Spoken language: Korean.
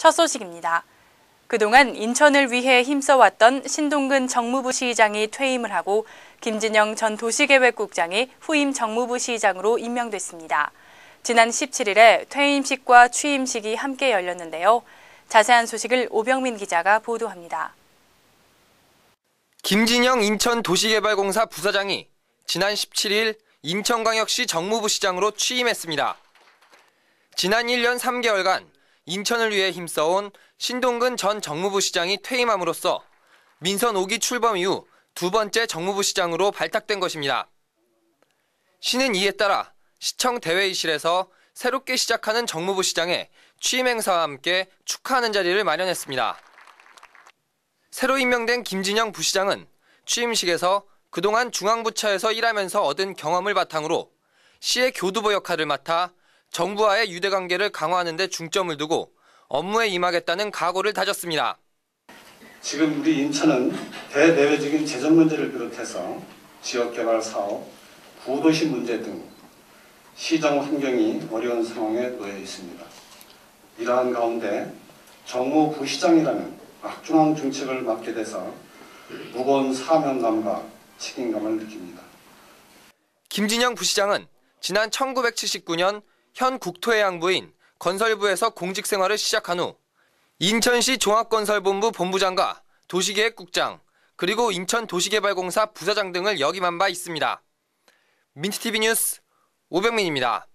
첫 소식입니다. 그동안 인천을 위해 힘써왔던 신동근 정무부 시장이 퇴임을 하고 김진영 전 도시계획국장이 후임 정무부 시장으로 임명됐습니다. 지난 17일에 퇴임식과 취임식이 함께 열렸는데요. 자세한 소식을 오병민 기자가 보도합니다. 김진영 인천 도시개발공사 부사장이 지난 17일 인천광역시 정무부 시장으로 취임했습니다. 지난 1년 3개월간 인천을 위해 힘써온 신동근 전 정무부 시장이 퇴임함으로써 민선 5기 출범 이후 두 번째 정무부 시장으로 발탁된 것입니다. 시는 이에 따라 시청 대회의실에서 새롭게 시작하는 정무부 시장의 취임 행사와 함께 축하하는 자리를 마련했습니다. 새로 임명된 김진영 부시장은 취임식에서 그동안 중앙부처에서 일하면서 얻은 경험을 바탕으로 시의 교두보 역할을 맡아 정부와의 유대 관계를 강화하는 데 중점을 두고 업무에 임하겠다는 각오를 다졌습니다. 지금 우리 인천은 대내외적인 재정 문제를 비롯해서 지역 개발 사업, 구도시 문제 등 시장 환경이 어려운 상황에 놓여 있습니다. 이러한 가운데 정무 부시장이라는 막중한 정책을 맡게 돼서 무거운 사명감과 책임감을 느낍니다. 김진영 부시장은 지난 1979년 현 국토해양부인 건설부에서 공직 생활을 시작한 후 인천시 종합건설본부 본부장과 도시계획국장 그리고 인천도시개발공사 부사장 등을 역임한 바 있습니다. 민트TV 뉴스 오병민입니다.